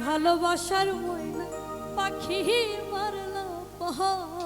ভালোবাসার ময়না পাখি মারল পহরানে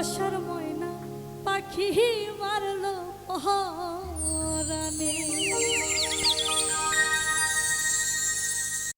আশার ময়না পাখি মারলো পহর